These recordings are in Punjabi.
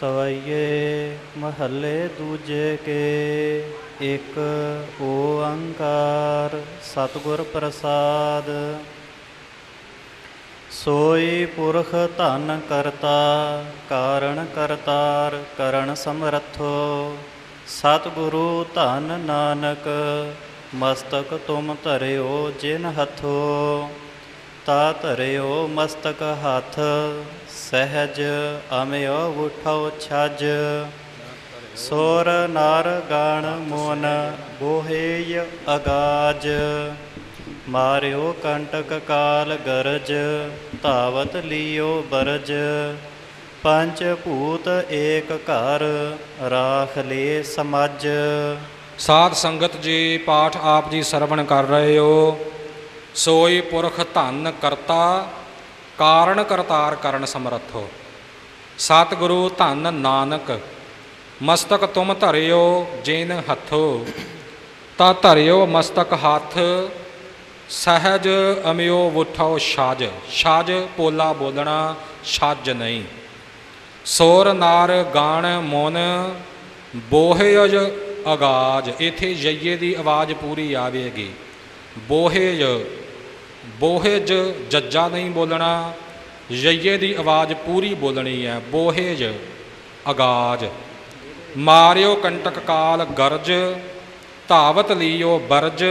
ਸਵਈਏ ਮਹੱਲੇ ਦੂਜੇ ਕੇ, ਇੱਕ ਓੰਕਾਰ ਸਤਿਗੁਰ ਪ੍ਰਸਾਦ। ਸੋਈ ਪੁਰਖ ਧਨ ਕਰਤਾ, ਕਾਰਣ ਕਰਤਾਰ ਕਰਨ ਸਮਰੱਥੋ। ਸਤਿਗੁਰੂ ਧਨ ਨਾਨਕ, ਮਸਤਕ ਤੁਮ ਧਰਿਓ ਜਿਨ ਹੱਥੋ। ਤਾ ਧਰਿਓ ਮਸਤਕ ਹੱਥ, ਸਹਿਜ ਅਮਿਓ ਉਠੋ ਛਜ। ਸੋਰ ਨਾਰ ਗਾਣ ਮੋਨ, ਬੋਹੇਯ ਅਗਾਜ। ਮਾਰਿਓ ਕੰਟਕ ਕਾਲ ਗਰਜ, ਧਾਵਤ ਲਿਓ ਬਰਜ। ਪੰਜ ਭੂਤ ਏਕ ਘਰ, ਰਾਖ ਲੇ ਸਮਜ ਸਾਧ ਸੰਗਤ ਜੀ, ਪਾਠ ਆਪ ਜੀ ਸਰਵਣ ਕਰ ਰਹੇ ਹੋ। ਸੋਈ ਪੁਰਖ ਧੰਨ ਕਰਤਾ, ਕਾਰਣ ਕਰਤਾਰ ਕਰਨ ਸਮਰੱਥੋ। ਸਤਿਗੁਰੂ ਧੰਨ ਨਾਨਕ, ਮਸਤਕ ਤੁਮ ਧਰਿਓ ਜਿਨ ਹੱਥੋ। ਤਾ ਧਰਿਓ ਮਸਤਕ ਹੱਥ, ਸਹਿਜ ਅਮਿਓ ਉਠਾਓ ਛਾਜ। ਛਾਜ ਪੋਲਾ ਬੋਲਣਾ ਛੱਜ ਨਹੀਂ। ਸੋਰ ਨਾਰ ਗਾਣ ਮੋਨ ਬੋਹੇਜ ਅਗਾਜ। ਇਥੇ ਜਈਏ ਦੀ ਆਵਾਜ਼ ਪੂਰੀ ਆਵੇਗੀ। ਬੋਹੇਜ ਬੋਹੇਜ ਜੱਜਾ ਨਹੀਂ ਬੋਲਣਾ, ਯਈਏ ਦੀ ਆਵਾਜ਼ ਪੂਰੀ ਬੋਲਣੀ ਹੈ ਬੋਹੇਜ ਆਗਾਜ। ਮਾਰਿਓ ਕੰਟਕ ਕਾਲ ਗਰਜ, ਧਾਵਤ ਲੀਓ ਬਰਜ,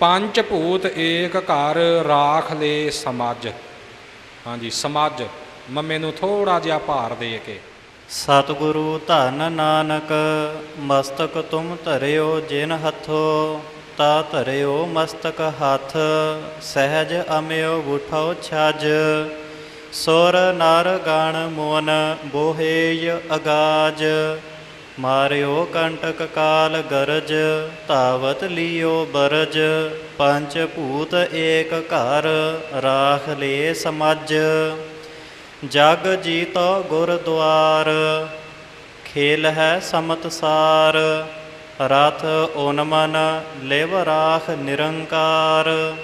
ਪੰਜ ਭੂਤ ਏਕ ਘਰ ਰਾਖ ਲੇ ਸਮਾਜ। ਹਾਂਜੀ, ਸਮਾਜ, ਮੰਮੇ ਨੂੰ ਥੋੜਾ ਜਿਹਾ ਭਾਰ ਦੇ ਕੇ। ਸਤਿਗੁਰੂ ਧੰਨ ਨਾਨਕ, ਮਸਤਕ ਤੁਮ ਧਰਿਓ ਜਿਨ ਹੱਥੋ। ਤਾ ਧਰਿਓ ਮਸਤਕ ਹੱਥ, ਸਹਿਜ ਅਮਿਓ ਉਠੋ ਛਜ। ਸੁਰ ਨਰ ਗਣ ਮੋਨ ਬੋਹੇਯ ਅਗਾਜ। ਮਾਰਿਓ ਕੰਟਕ ਕਾਲ ਗਰਜ ਤਾਵਤ ਲਿਓ ਬਰਜ। ਪੰਜ ਭੂਤ ਏਕ ਘਰ, ਰਾਖ ਲੇ ਸਮਜ ਜਗ ਜੀਤੋ ਗੁਰਦੁਆਰ ਖੇਲ ਹੈ ਸਮਤ ਸਾਰ। ਰਥ ਓਨਮਨ ਲੇਵ ਰਾਖ ਨਿਰੰਕਾਰ,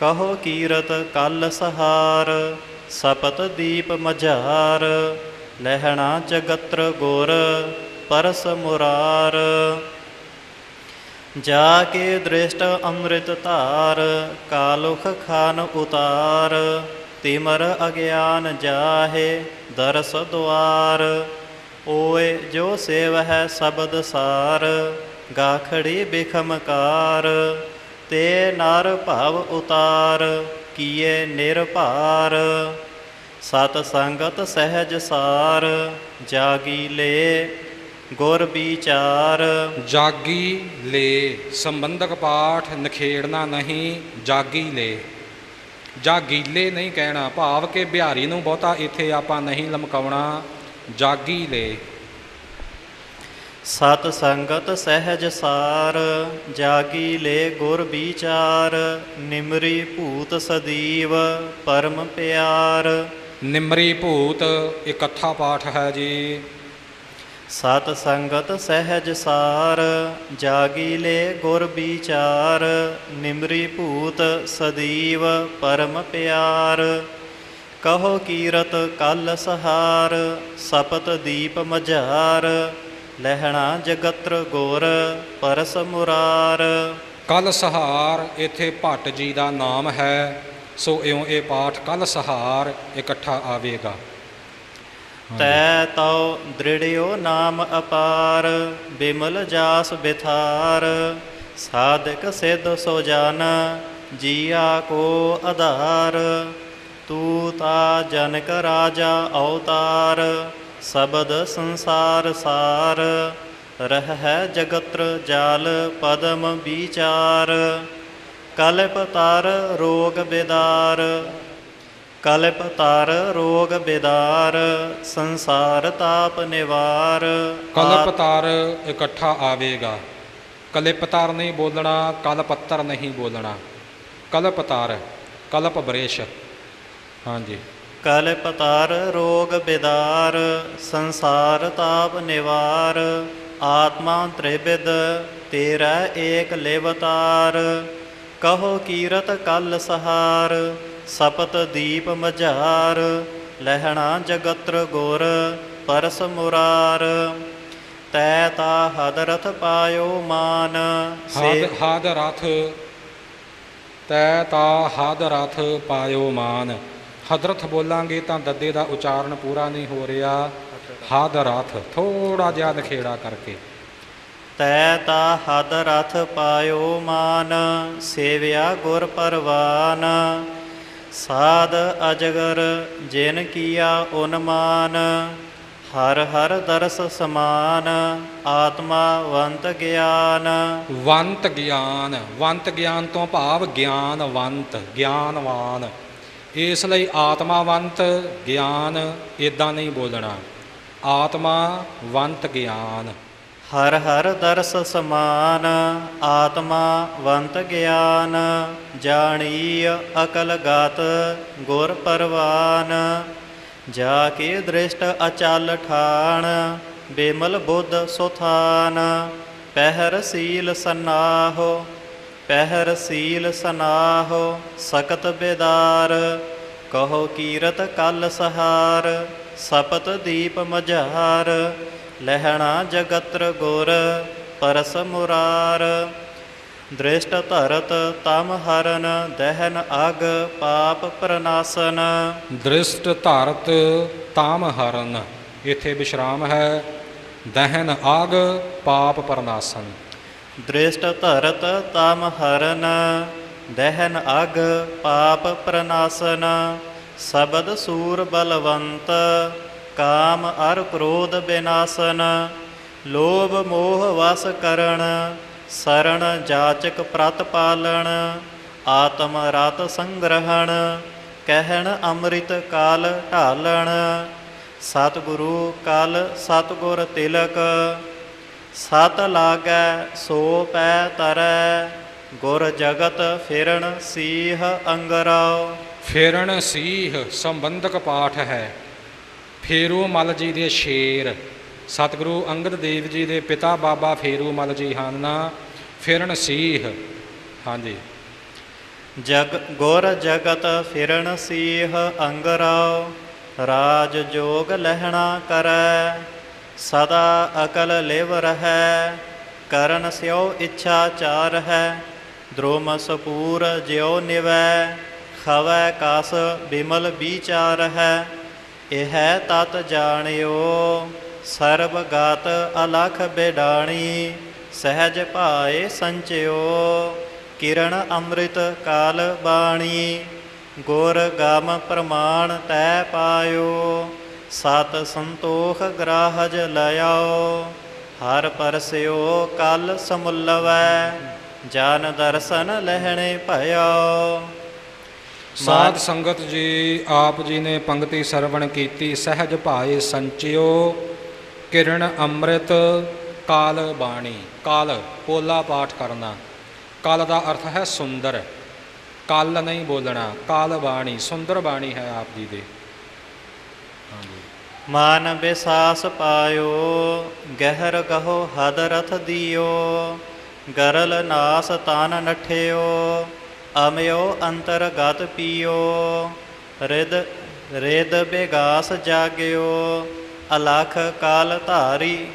ਕਹੋ ਕੀਰਤ ਕਲ ਸਹਾਰ, ਸਪਤ ਦੀਪ ਮਝਾਰ ਲਹਿਣਾ ਜਗਤਰ ਗੁਰ, ਪਰਸ ਮੁਰਾਰ। ਜਾ ਕੇ ਦ੍ਰਿਸ਼ਟ ਅੰਮ੍ਰਿਤ ਧਾਰ, ਕਾਲੁਖ ਖਾਨ ਉਤਾਰ, ਤਿਮਰ ਅਗਿਆਨ ਜਾਹੇ ਦਰਸ ਦੁਆਰ। ਓਏ ਜੋ ਸੇਵ ਹੈ ਸਬਦ ਸਾਰ, ਗਾਖੜੀ ਬਿਖਮਕਾਰ ਤੇ ਨਰ ਭਵ ਉਤਾਰ, ਕੀਏ ਨਿਰਭਾਰ। ਸਤ ਸੰਗਤ ਸਹਿਜ ਸਾਰ, ਜਾਗੀ ਲੇ ਗੁਰ ਵਿਚਾਰ। ਜਾਗੀ ਲੇ, ਸੰਬੰਧਕ ਪਾਠ ਨਖੇੜਨਾ ਨਹੀਂ, ਜਾਗੀ ਲੇ। ਜਾਗੀਲੇ ਨਹੀਂ ਕਹਿਣਾ, ਭਾਵ ਕਿ ਬਿਹਾਰੀ ਨੂੰ ਬਹੁਤਾ ਇੱਥੇ ਆਪਾਂ ਨਹੀਂ ਲਮਕਾਉਣਾ। ਜਾਗੀ ਲੈ। ਸਤ ਸੰਗਤ ਸਹਿਜ ਸਾਰ ਜਾਗੀ ਲੈ ਗੁਰ ਵਿਚਾਰ ਨਿਮਰੀ ਭੂਤ ਸਦੀਵ ਪਰਮ ਪਿਆਰ। ਨਿਮਰੀ ਭੂਤ ਇਕੱਠਾ ਪਾਠ ਹੈ ਜੀ। ਸਤ ਸੰਗਤ ਸਹਿਜ ਸਾਰ ਜਾਗੀ ਲੈ ਗੁਰ ਵਿਚਾਰ ਨਿਮਰੀ ਭੂਤ ਸਦੀਵ ਪਰਮ ਪਿਆਰ। ਕਹੋ ਕੀਰਤ ਕਲ ਸਹਾਰ ਸਪਤ ਦੀਪ ਮਝਾਰ ਲਹਿਣਾ ਜਗਤਰ ਗੁਰ ਪਰਸ ਮੁਰਾਰ। ਕਲ ਸਹਾਰ ਇੱਥੇ ਭੱਟ ਜੀ ਦਾ ਨਾਮ ਹੈ ਸੋ ਇਉਂ ਇਹ ਪਾਠ ਕਲ ਸਹਾਰ ਇਕੱਠਾ ਆਵੇਗਾ। ਤੈ ਤਉ ਦ੍ਰਿੜਿਓ ਨਾਮ ਅਪਾਰ ਬਿਮਲ ਜਾਸ ਬਿਥਾਰ। ਸਾਧਕ ਸਿਧ ਸੋ ਜਨ ਜੀਆ ਕੋ ਆਧਾਰ। ਤੂ ਤਾ ਜਨਕ ਰਾਜਾ ਅਵਤਾਰ ਸਬਦ ਸੰਸਾਰ ਸਾਰ ਰਹਿ ਹੈ ਜਗਤਰ ਜਾਲ ਪਦਮ ਵਿਚਾਰ। ਕਲਪ ਤਰ ਰੋਗ ਬਿਦਾਰ ਕਲਪ ਤਰ ਰੋਗ ਬਿਦਾਰ ਸੰਸਾਰ ਤਾਪ ਨਿਵਾਰ। ਕਲਪਤਾਰ ਇਕੱਠਾ ਆਵੇਗਾ। ਕਲਿਪਤਾਰ ਨਹੀਂ ਬੋਲਣਾ ਕਲਪੱਤਰ ਨਹੀਂ ਬੋਲਣਾ। ਕਲਪਤਾਰ ਕਲਪ ਬਰੇਸ਼। ਹਾਂਜੀ। ਕਲਪ ਤਰ ਰੋਗ ਬਿਦਾਰ ਸੰਸਾਰ ਤਾਪ ਨਿਵਾਰ ਆਤਮਾ ਤ੍ਰਿਵਿਦ ਤੇਰਾ ਏਕ ਲਿਵਤਾਰ ਕਹੋ ਕੀਰਤ ਕਲ ਸਹਾਰ ਸਪਤ ਦੀਪ ਮਝਾਰ। ਲਹਿਣਾ ਜਗਤਰ ਗੁਰ ਪਰਸ ਮੁਰਾਰ। ਤੈ ਤਾ ਹਦਰਥ ਪਾਇਓ ਮਾਨ ਹਦ ਰਥ ਤੈ ਤਾ ਹਦ ਰਥ ਪਾਇਓ ਮਾਨ। ਹਦਰਥ ਬੋਲਾਂਗੇ ਤਾਂ ਦੱਦੇ ਦਾ ਉਚਾਰਨ ਪੂਰਾ ਨਹੀਂ ਹੋ ਰਿਹਾ। ਹਦ ਰਥ ਥੋੜਾ ਜਿਹਾ ਨਖੇੜਾ ਕਰਕੇ। ਤੈ ਤਾ ਹਦ ਰਥ ਪਾਇਓ ਮਾਨ ਸੇਵਿਆ ਗੁਰ ਪਰਵਾਨ। ਸਾਧ ਅਜਗਰ ਜਿਨ ਕੀਆ ਉਨਮਾਨ। ਹਰ ਹਰ ਦਰਸ ਸਮਾਨ ਆਤਮਾ ਵੰਤ ਗਿਆਨ। ਵੰਤ ਗਿਆਨ ਵੰਤ ਗਿਆਨ ਤੋਂ ਭਾਵ ਗਿਆਨਵੰਤ ਗਿਆਨਵਾਨ। ਇਸ ਲਈ ਆਤਮਾਵੰਤ ਗਿਆਨ ਇਦਾਂ ਨਹੀਂ ਬੋਲਣਾ। ਆਤਮਾਵੰਤ ਗਿਆਨ। ਹਰ ਹਰ ਦਰਸ ਸਮਾਨ ਆਤਮਾਵੰਤ ਗਿਆਨ ਜਾਣੀ ਅਕਲ ਗਤ ਗੁਰ ਪਰਵਾਨ। ਜਾ ਕੇ ਦ੍ਰਿਸ਼ਟ ਅਚਲ ਠਾਣ, ਬੇਮਲ ਬੁੱਧ ਸੁਥਾਨ। ਪਹਿਰ ਸੀਲ ਸਨਾਹੋ ਪਹਿਰ ਸੀਲ ਸਨਾਹੋ, ਸਕਤ ਬੇਦਾਰ, ਕਹੋ ਕੀਰਤ ਕਲ ਸਹਾਰ, ਸਪਤ ਦੀਪ ਮਝਾਰ, ਲਹਿਣਾ ਜਗਤਰ ਗੁਰ, ਪਰਸ ਮੁਰਾਰ। ਦ੍ਰਿਸ਼ਟ ਧਰਤ ਤਮ ਹਰਨ, ਦਹਿਨ ਅਗ ਪਾਪ ਪ੍ਰਨਾਸਨ। ਦ੍ਰਿਸ਼ਟ ਧਰਤ ਤਾਮ ਹਰਨ, ਇਥੇ ਵਿਸ਼ਰਾਮ ਹੈ, ਦਹਨ ਆਗ ਪਾਪ ਪ੍ਰਨਾਸਨ। ਦ੍ਰਿਸ਼ਟ ਧਰਤ ਤਮ ਹਰਨ, ਦਹਿਨ ਅਗ ਪਾਪ ਪ੍ਰਨਾਸਨ, ਸਬਦ ਸੂਰ ਬਲਵੰਤ, ਕਾਮ ਅਰ ਕ੍ਰੋਧ ਬਿਨਾਸਨ, ਲੋਭ ਮੋਹ ਵਸ ਕਰਣ ਸਰਣ ਜਾਚਕ ਪ੍ਰਤ ਪਾਲਣ, ਆਤਮ ਰਤ ਸੰਗ੍ਰਹਣ, ਕਹਿਣ ਅੰਮ੍ਰਿਤ ਕਾਲ ਢਾਲਣ, ਸਤਿਗੁਰੂ ਕਲ ਸਤਿਗੁਰ ਤਿਲਕ ਸਤ ਲਾਗੈ ਸੋ ਪੈ ਤਰੈ ਗੁਰ ਜਗਤ ਫਿਰਨ ਸੀਹ ਅੰਗਰਾਓ ਫੇਰਣ ਸੀਹ ਸੰਬੰਧਕ ਪਾਠ ਹੈ। ਫੇਰੂ ਮਲ ਜੀ ਦੇ ਸ਼ੇਰ ਸਤਿਗੁਰੂ ਅੰਗਦ ਦੇਵ ਜੀ ਦੇ ਪਿਤਾ ਬਾਬਾ ਫੇਰੂ ਮਲ ਜੀ ਹਨ ਫੇਰਣ ਸੀਹ। ਹਾਂਜੀ। ਜਗ ਗੁਰ ਜਗਤ ਫਿਰਨ ਸੀਹ ਅੰਗਰਾਓ ਰਾਜ ਜੋਗ ਲਹਿਣਾ ਕਰੈ। ਸਦਾ ਅਕਲ ਲਿਵ ਰਹੈ, ਕਰਨ ਸਿਉ ਇੱਛਾ ਚਾਰ ਹੈ, ਦ੍ਰੋਮ ਸਪੂਰ ਜਿਉ ਨਿਵੈ, ਖਵੈ ਕਾਸ ਬਿਮਲ ਵਿਚਾਰ ਹੈ, ਇਹ ਤਤ ਜਾਣਿਓ, ਸਰਬ ਗਤ ਅਲਖ ਬਿਡਾਣੀ, ਸਹਿਜ ਭਾਏ ਸੰਚਿਓ ਕਿਰਨ ਅੰਮ੍ਰਿਤ ਕਾਲ ਬਾਣੀ, ਗੁਰ ਗਾਮ ਪ੍ਰਮਾਣ ਤੈ ਪਾਇਓ। ਸਤ ਸੰਤੋਖ ਗ੍ਰਾਹਜ ਲਿਆਓ ਹਰ ਪਰਸਿਓ ਕਲ ਸਮੁੱਲਵੈ, ਜਨ ਦਰਸ਼ਨ ਲਹਿਣੇ ਭਇਓ। ਸਾਧ ਸੰਗਤ ਜੀ, ਆਪ ਜੀ ਨੇ ਪੰਕਤੀ ਸਰਵਣ ਕੀਤੀ, ਸਹਿਜ ਭਾਏ ਸੰਚਿਓ ਕਿਰਨ ਅੰਮ੍ਰਿਤ, ਕਾਲ ਬਾਣੀ। ਕਾਲ ਪੋਲਾ ਪਾਠ ਕਰਨਾ। ਕਾਲ ਦਾ ਅਰਥ ਹੈ ਸੁੰਦਰ। ਕਲ ਨਹੀਂ ਬੋਲਣਾ। ਕਾਲ ਬਾਣੀ, ਸੁੰਦਰ ਬਾਣੀ ਹੈ ਆਪ ਜੀ ਦੇ। ਮਨ ਬਿਸਾਸ ਪਾਇਓ, ਗਹਿਰ ਗਹੋ ਹਦ ਰਥ ਦਿਓ, ਗਰਲ ਨਾਸ ਤਨ ਨਠਿਓ, ਅਮਿਓ ਅੰਤਰ ਗਤ ਪੀਓ, ਰਿਦ ਰਿਦ ਬੇਗਾਸ ਜਾਗਿਓ, ਅਲਖ ਕਾਲ ਧਾਰੀ,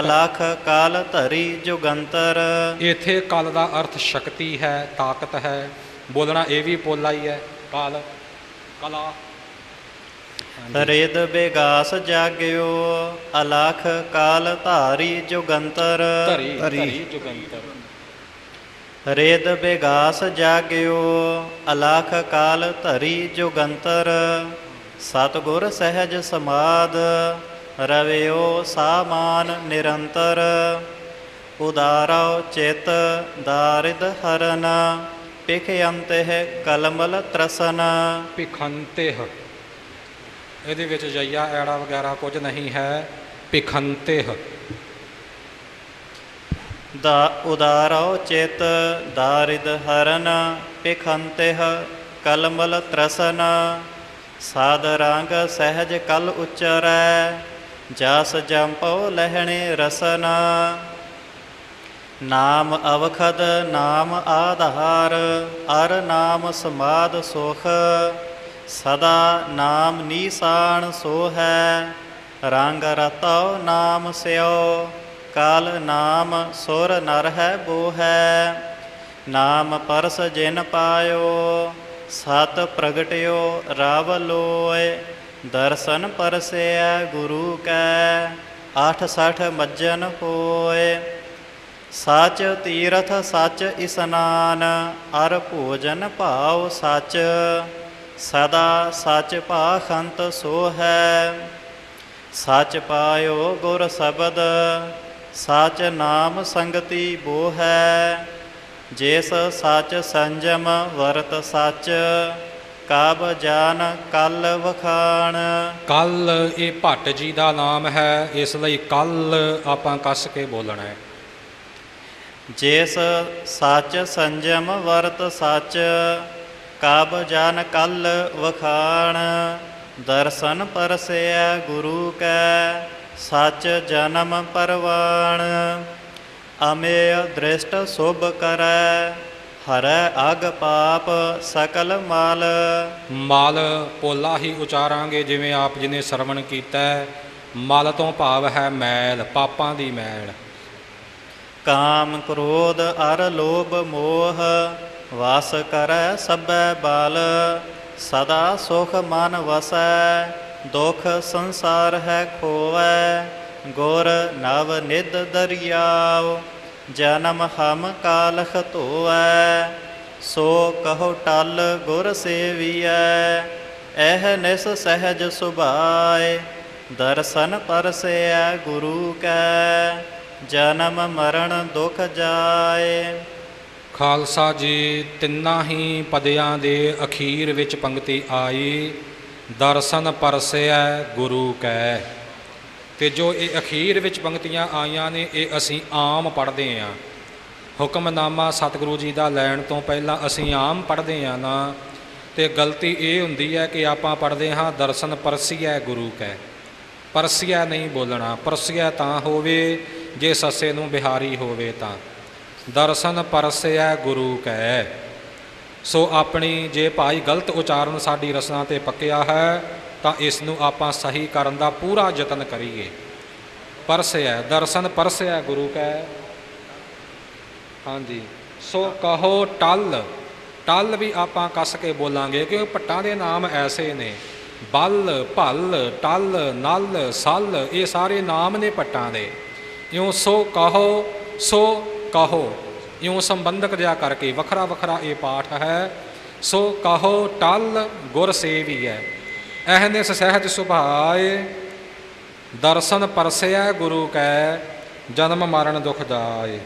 ਅਲਖ ਕਾਲ ਧਰੀ ਜੁਗੰਤਰ। ਇਥੇ ਕਾਲ ਦਾ ਅਰਥ ਸ਼ਕਤੀ ਹੈ, ਤਾਕਤ ਹੈ, ਬੋਲਣਾ ਇਹ ਵੀ ਪੋਲਾ ਹੀ ਹੈ, ਕਾਲ, ਕਲਾ। ਰਿਦ ਬੇਗਾਸ ਜਾਗਿਓ ਅਲਖ ਕਾਲ ਧਾਰੀ ਜੁਗੰਤਰ। ਧਰੀ ਜੁਗੰਤਰ। ਰੇਦ ਬੇਗਾਸ ਜਾਗਿਓ ਅਲਖ ਕਾਲ ਧਰੀ ਜੁਗੰਤਰ। ਸਤਗੁਰ ਸਹਿਜ ਸਮਾਦ ਰਵਿਓ ਸਾਮਾਨ ਨਿਰੰਤਰ। ਉਦਾਰਉ ਚਿਤ ਦਾਰਿਦ ਹਰਨ ਪਿਖ ਅੰਤਹਿ ਕਲਮਲ ਤਰਸਨ। ਭਿਖੰਤਿਹ ਇਹਦੇ ਵਿੱਚ ਜਈਆ, ਐੜਾ ਵਗੈਰਾ ਕੁਝ ਨਹੀਂ ਹੈ। ਭਿਖੰਤਿਹ। ਦਾ ਉਦਾਰਉ ਚਿਤ ਦਾਰਿਦ ਹਰਨ ਪਿਖੰਤਿਹ ਕਲਮਲ ਤਰਸਨ। ਸਾਧ ਰੰਗ ਸਹਿਜ ਕਲ ਉਚਰੈ, ਜਸ ਜੰਪਉ ਲਹਿਣੇ ਰਸਨ। ਨਾਮ ਅਵਖਦ, ਨਾਮ ਆਧਾਰ, ਅਰ ਨਾਮ ਸਮਾਦ ਸੁਖ। ਸਦਾ ਨਾਮ ਨੀਸਾਨ ਸੋ ਹੈ ਰੰਗ ਰਤਉ ਨਾਮ ਸਿਓ, ਕਾਲ ਨਾਮ ਸੁਰ ਨਰ ਹੈ ਬੋ ਹੈ ਨਾਮ ਪਰਸ ਜਿਨ ਪਾਇਓ, ਸਤ ਪ੍ਰਗਟਿਓ ਰਵ ਲੋਏ। ਦਰਸ਼ਨ ਪਰਸੈ ਗੁਰੂ ਕੈ ਆਠ ਸਠ ਮੱਜਨ ਹੋਏ ਸਚ ਤੀਰਥ ਸਚ ਇਸਨਾਨ, ਅਰ ਭੋਜਨ ਭਾਵ ਸਚ। ਸਦਾ ਸਚ ਪਾਖੰਤ ਸੋ ਹੈ ਸਚ ਪਾਇਓ ਗੁਰ ਸ਼ਬਦ ਸਚ ਨਾਮ ਸੰਗਤੀ ਬੋ ਹੈ ਜਿਸ ਸਚ ਸੰਜਮ ਵਰਤ ਸਚ ਕਬ ਜਾਨ ਕਲ ਵਖਾਣ। ਕੱਲ ਇਹ ਭੱਟ ਜੀ ਦਾ ਨਾਮ ਹੈ ਇਸ ਲਈ ਕੱਲ ਆਪਾਂ ਕੱਸ ਕੇ ਬੋਲਣਾ ਹੈ। ਜਿਸ ਸਚ ਸੰਜਮ ਵਰਤ ਸਚ ਕਬ ਜਨ ਕਲ ਵਖਾਣ ਦਰਸ਼ਨ ਪਰਸੈ ਗੁਰੂ ਕੈ ਸਚ ਜਨਮ ਪਰਵਾਣ ਅਮੇਯ ਦ੍ਰਿਸ਼ਟ ਸੁਭ ਕਰੈ ਹਰੈ ਅਗ ਪਾਪ ਸਕਲ ਮਲ ਮਲ ਪੋਲਾ ਹੀ ਉਚਾਰਾਂਗੇ ਜਿਵੇਂ ਆਪ ਜੀ ਨੇ ਸਰਵਣ ਕੀਤਾ। ਮਲ ਤੋਂ ਭਾਵ ਹੈ ਮੈਲ ਪਾਪਾਂ ਦੀ ਮੈਲ ਕਾਮ ਕ੍ਰੋਧ ਅਰ ਲੋਭ ਮੋਹ ਵਾਸ ਕਰੈ ਸਭੈ ਬਲ, ਸਦਾ ਸੁਖ ਮਨ ਵਸੈ, ਦੁਖ ਸੰਸਾਰ ਹੈ ਖੋਵੈ, ਗੁਰ ਨਵ ਨਿਦ ਦਰਿਆਵ ਜਨਮ ਹਮ ਕਾਲਖ ਧੋਵੈ, ਸੋ ਕਹੋ ਟਲ ਗੁਰ ਸੇਵੀਐ, ਇਹ ਨਿਸ ਸਹਿਜ ਸੁਭਾਏ, ਦਰਸ਼ਨ ਪਰਸੈ ਗੁਰੂ ਕੈ, ਜਨਮ ਮਰਨ ਦੁਖ ਜਾਏ। ਖਾਲਸਾ ਜੀ, ਤਿੰਨਾਂ ਹੀ ਪਦਿਆਂ ਦੇ ਅਖੀਰ ਵਿੱਚ ਪੰਕਤੀ ਆਈ, ਦਰਸ਼ਨ ਪਰਸਿਐ ਗੁਰੂ ਕੈ। ਤੇ ਜੋ ਇਹ ਅਖੀਰ ਵਿੱਚ ਪੰਕਤੀਆਂ ਆਈਆਂ ਨੇ, ਇਹ ਅਸੀਂ ਆਮ ਪੜ੍ਹਦੇ ਆਂ। ਹੁਕਮਨਾਮਾ ਸਤਿਗੁਰੂ ਜੀ ਦਾ ਲੈਣ ਤੋਂ ਪਹਿਲਾਂ ਅਸੀਂ ਆਮ ਪੜ੍ਹਦੇ ਆਂ ਨਾ। ਤੇ ਗਲਤੀ ਇਹ ਹੁੰਦੀ ਹੈ ਕਿ ਆਪਾਂ ਪੜ੍ਹਦੇ ਹਾਂ, ਦਰਸ਼ਨ ਪਰਸਿਐ ਗੁਰੂ ਕੈ। ਪਰਸਿਐ ਨਹੀਂ ਬੋਲਣਾ, ਪਰਸਿਐ ਤਾਂ ਹੋਵੇ, ਜੇ ਸੱਸੇ ਨੂੰ ਬਿਹਾਰੀ ਹੋਵੇ ਤਾਂ। ਦਰਸ਼ਨ ਪਰਸਿਐ ਗੁਰੂ ਕੈ। ਸੋ ਆਪਣੀ ਜੇ ਭਾਈ ਗਲਤ ਉਚਾਰਨ ਸਾਡੀ ਰਸਨਾ ਤੇ ਪੱਕਿਆ ਹੈ, ਤਾਂ ਇਸ ਨੂੰ ਆਪਾਂ ਸਹੀ ਕਰਨ ਦਾ ਪੂਰਾ ਯਤਨ ਕਰੀਏ। ਪਰਸਿਐ, ਦਰਸ਼ਨ ਪਰਸਿਐ ਗੁਰੂ ਕੈ। ਹਾਂਜੀ। ਸੋ ਕਹੋ ਟਲ। ਟਲ ਵੀ ਆਪਾਂ ਕੱਸ ਕੇ ਬੋਲਾਂਗੇ ਕਿਉਂਕਿ ਪੱਟਾਂ ਦੇ ਨਾਮ ਐਸੇ ਨੇ। ਬਲ, ਭਲ, ਟਲ, ਨਲ, ਸਲ, ਇਹ ਸਾਰੇ ਨਾਮ ਨੇ ਪੱਟਾਂ ਦੇ। ਇਉਂ ਸੋ ਕਹੋ, ਸੋ ਕਹੋ, ਇਉਂ ਸੰਬੰਧਕ ਜਿਹਾ ਕਰਕੇ ਵੱਖਰਾ ਵੱਖਰਾ ਇਹ ਪਾਠ ਹੈ, ਸੋ ਕਹੋ ਟਲ ਗੁਰ ਸੇਵੀ ਹੈ ਐਹਨਿਸ ਸਹਿਜ ਸੁਭਾਏ, ਦਰਸ਼ਨ ਪਰਸਿਐ ਗੁਰੂ ਕੈ, ਜਨਮ ਮਰਨ ਦੁਖ ਜਾਏ।